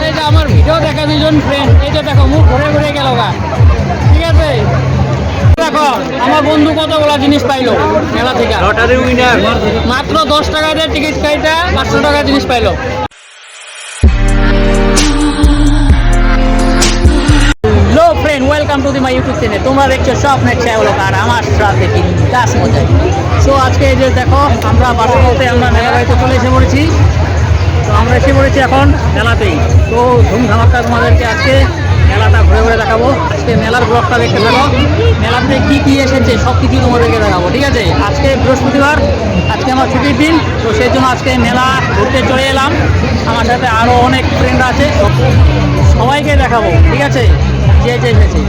যে আমার ভিডিও দেখা দুজন ফ্রেন্ড এই যে দেখো মুখ ঘুরে ঘুরে গেল গা। ঠিক আছে? দেখো আমার বন্ধু কতগুলো জিনিস পাইলো মেলা থেকে? লটারি উইনার মাত্র দশ টাকা দিয়ে টিকিট কাইটা পাঁচশো টাকা জিনিস পাইলো। Hello friend welcome to the my YouTube channel তোমরা দেখছ স্বপ্নের চাইলো আর আমার সাথে কি? দাস মজাই। সো আজকে এই যে দেখো আমরা বাসা বলতে আমরা মেলা বাড়িতে চলে এসে পড়েছি। তো আমরা এসে পড়েছি এখন মেলাতেই। তো ধুমধামাক্কা তোমাদেরকে আজকে মেলাটা ঘুরে ঘুরে দেখাবো। আজকে মেলার ব্লগটা দেখতে থাকো। মেলাতে কি কি এসেছে সব কিছু তোমাদেরকে দেখাবো, ঠিক আছে? আজকে বৃহস্পতিবার, আজকে আমার ছুটির দিন, তো সেই জন্য আজকে মেলা ঘুরতে চলে এলাম। আমার সাথে আরও অনেক ফ্রেন্ড আছে, সবাইকে দেখাবো, ঠিক আছে? যে যে এসেছে।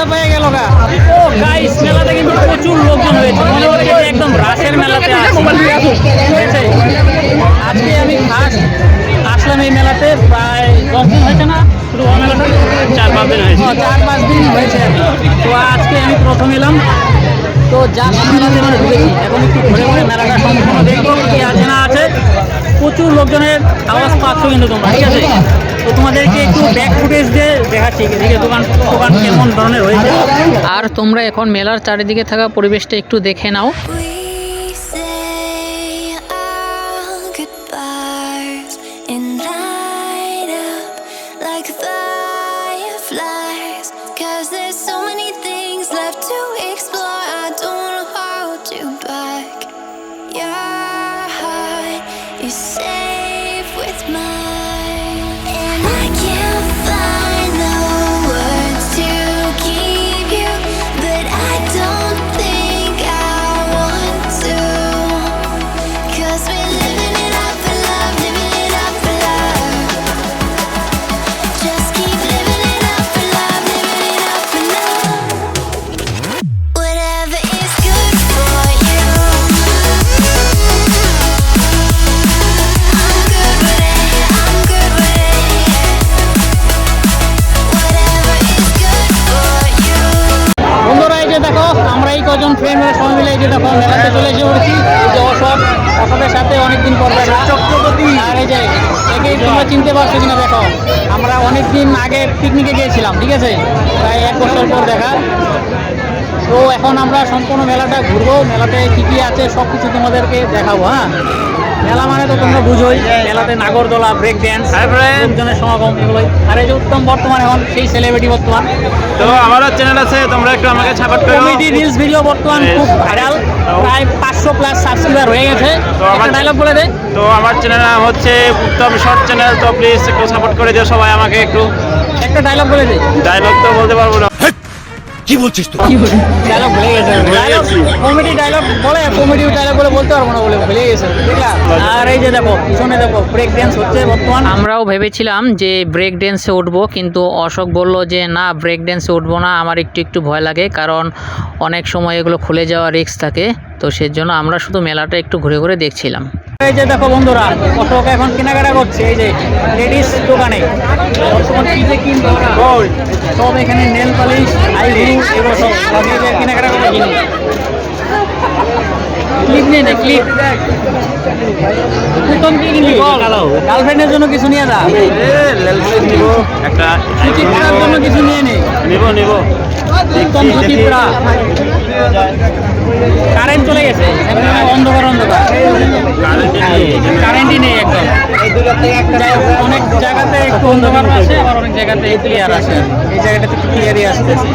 লজ্জা পেয়ে গেল গা ও গাইস মেলাতে কিন্তু প্রচুর লোকজন হয়েছে মনে হচ্ছে একদম রাসের মেলাতে আজকে আমি ফার্স্ট আসলাম এই মেলাতে, প্রায় দশ দিন হয়েছে না? চার পাঁচ দিন হয়েছে। তো আজকে আমি প্রথম এলাম। তো যা মেলাতে মানে ঢুকেছি। এখন একটু ঘুরে ঘুরে মেলাটা সম্পূর্ণ দেখব কি আছে না আছে। প্রচুর লোকজনের আওয়াজ পাচ্ছ কিন্তু তোমরা ঠিক আছে? তো তোমাদেরকে একটু ব্যাক ফুটেজ দিয়ে দেখাচ্ছি এদিকে দোকান দোকান কেমন ধরনের হয়েছে। আর তোমরা এখন মেলার চারিদিকে থাকা পরিবেশটা একটু দেখে নাও। My অশোকের সাথে অনেকদিন পর চক্রবর্তী। আর এই যে একে তোমরা চিনতে পারছ কিনা দেখো। আমরা অনেক দিন আগে পিকনিকে গিয়েছিলাম ঠিক আছে? প্রায় এক বছর পর দেখা। তো এখন আমরা সম্পূর্ণ মেলাটা ঘুরবো। মেলাতে কী কী আছে সব কিছু তোমাদেরকে দেখাবো হ্যাঁ? মেলা মানে তো তোমরা বুঝোই। মেলাতে নাগরদোলা ব্রেক ড্যান্স Hi, friend. লোকজনের সমাগম এগুলোই। আর এই যে উত্তম বর্তমান এখন সেই সেলিব্রিটি বর্তমান। তো আমারও চ্যানেল আছে তোমরা একটু আমাকে সাপোর্ট করো। কমেডি রিলস ভিডিও বর্তমান খুব ভাইরাল পাঁচশো প্লাস সাবস্ক্রাইবার হয়ে গেছে। তো একটা আমার- ডায়লগ বলে দেয় তো আমার চ্যানেল নাম হচ্ছে উত্তম শর্ট চ্যানেল তো প্লিজ একটু সাপোর্ট করে দিও সবাই আমাকে একটু। একটা ডায়লগ বলে দেয় ডায়লগ তো বলতে পারব না। কি বলছিস তুই? ডায়লগ ভুলে গেছে। ডায়লগ কমেডি ডায়লগ বলে কমেডি ডায়লগ বলে বলতে পারব না বলে ভুলে গেছে। বুঝলা আর এই যে দেখো পিছনে দেখো ব্রেক ড্যান্স হচ্ছে বর্তমান। আমরাও ভেবেছিলাম যে ব্রেক ড্যান্সে উঠবো কিন্তু অশোক বলল যে না ব্রেক ড্যান্সে উঠবো না আমার একটু একটু ভয় লাগে কারণ অনেক সময় এগুলো খুলে যাওয়ার রিস্ক থাকে। তো সেজন্য আমরা শুধু মেলাটা একটু ঘুরে ঘুরে দেখছিলাম। এই যে দেখো বন্ধুরা অশোক এখন কেনাকাটা করছে এই যে লেডিস দোকানে। বর্তমান কি যে কিনবো সব এখানে নেল পালিশ আইব্রু এগুলো সব লাগিয়ে যে কেনাকাটা করে জিনিস ক্লিপ নিয়ে নে ক্লিপ। প্রথম কি কিনবি? গার্লফ্রেন্ডের জন্য কিছু নিয়ে যা। নিব একটা জন্য কিছু নিয়ে নে। নিব নিব। কারেন্ট চলে গেছে? অন্ধকার অন্ধকার। কারেন্টই নেই একদম। অনেক জায়গাতে একটু অন্ধকার আছে আবার অনেক জায়গাতে ক্লিয়ার আছে। এই জায়গাটাতে একটু ক্লিয়ারই আসতেছে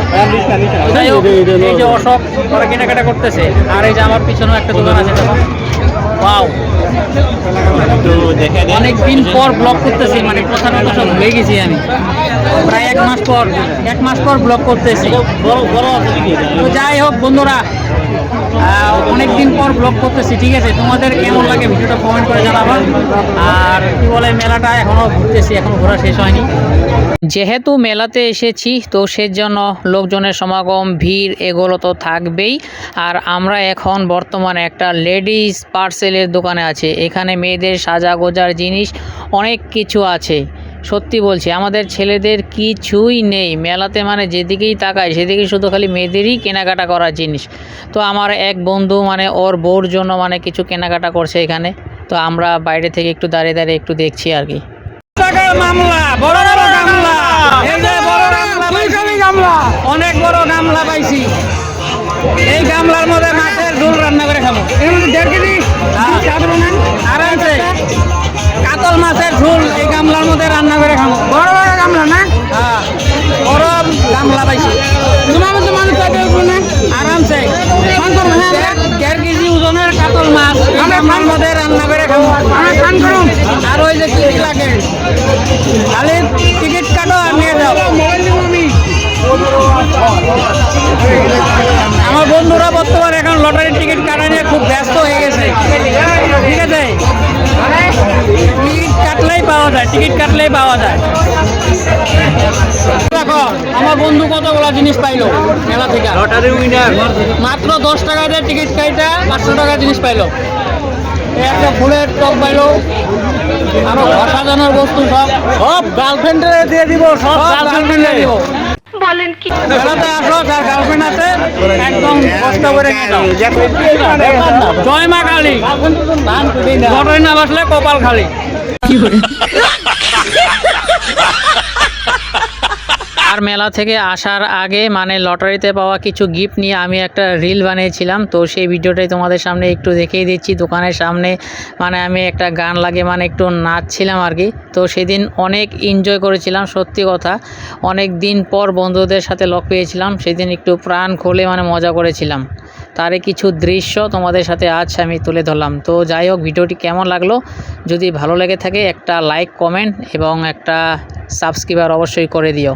যাই হোক, এই যে অশোক ওরা কেনাকাটা করতেছে। আর এই যে আমার পিছনেও একটা দোকান আছে ওয়াও দেন। অনেক দিন পর ব্লগ করতেছি মানে কথাটা কথা ভুলে গেছি আমি। প্রায় এক মাস পর এক মাস পর ব্লগ করতেছি। তো যাই হোক বন্ধুরা অনেক অনেকদিন পর ব্লগ করতেছি ঠিক আছে? তোমাদের কেমন লাগে ভিডিওটা কমেন্ট করে জানাবা। আর কি বলে মেলাটা এখনও ঘুরতেছি এখনও ঘোরা শেষ হয়নি। যেহেতু মেলাতে এসেছি, তো সেজন্য লোকজনের সমাগম, ভিড় এগুলো তো থাকবেই। আর আমরা এখন বর্তমানে একটা লেডিস পার্সেলের দোকানে আছে। এখানে মেয়েদের সাজা গোজার জিনিস অনেক কিছু আছে। সত্যি বলছি, আমাদের ছেলেদের কিছুই নেই। মেলাতে মানে যেদিকেই তাকায় সেদিকেই শুধু খালি মেয়েদেরই কেনাকাটা করার জিনিস। তো আমার এক বন্ধু মানে ওর বউর জন্য মানে কিছু কেনাকাটা করছে এখানে। তো আমরা বাইরে থেকে একটু দাঁড়িয়ে দাঁড়িয়ে একটু দেখছি আর কি। টাকার মামলা বড় বড় গামলা অনেক বড় গামলা পাইছি। এই গামলার মধ্যে মাছের ঝোল রান্না করে খাব। দেড় কেজি আরামসে কাতল মাছের ঝোল এই গামলার মধ্যে রান্না করে খাব। বড় বড় গামলা না? হ্যাঁ বড় গামলা পাইছি। তোমার মতো মানুষ আরামসে দেড় কেজি ওজনের কাতল মাছ। যে কি কি লাগে খালি টিকিট কাটো আর নিয়ে যাও। আমার বন্ধুরা বর্তমানে এখন লটারির টিকিট কাটা নিয়ে খুব ব্যস্ত হয়ে গেছে। ঠিক আছে? টিকিট কাটলেই পাওয়া যায় টিকিট কাটলেই পাওয়া যায়। দেখো আমার বন্ধু কতগুলো জিনিস পাইলো মেলা থেকে? Lottery winner. মাত্র দশ টাকা দিয়ে টিকিট কাইটা পাঁচশো টাকা জিনিস পাইলো। একটা ফুলের টপ পাইলো। আরও ঘর সাজানোর বস্তু সব। সব গার্লফ্রেন্ডে দিয়ে দিব সব গার্লফ্রেন্ডে দিব। মেলাতে আসো যার গার্লফ্রেন্ড আছে একদম কষ্ট করে জয় মা কালী। ঘটনা বাসলে বসলে কপাল খালি। আর মেলা থেকে আসার আগে মানে লটারিতে পাওয়া কিছু গিফট নিয়ে আমি একটা রিল বানিয়েছিলাম। তো সেই ভিডিওটাই তোমাদের সামনে একটু দেখিয়ে দিচ্ছি। দোকানের সামনে মানে আমি একটা গান লাগে মানে একটু নাচছিলাম আর কি। তো সেদিন অনেক এনজয় করেছিলাম, সত্যি কথা। অনেক দিন পর বন্ধুদের সাথে লক পেয়েছিলাম। সেদিন একটু প্রাণ খুলে মানে মজা করেছিলাম। তারই কিছু দৃশ্য তোমাদের সাথে আজ আমি তুলে ধরলাম। তো যাই হোক, ভিডিওটি কেমন লাগল? যদি ভালো লেগে থাকে, একটা লাইক কমেন্ট এবং একটা সাবস্ক্রাইবার অবশ্যই করে দিও।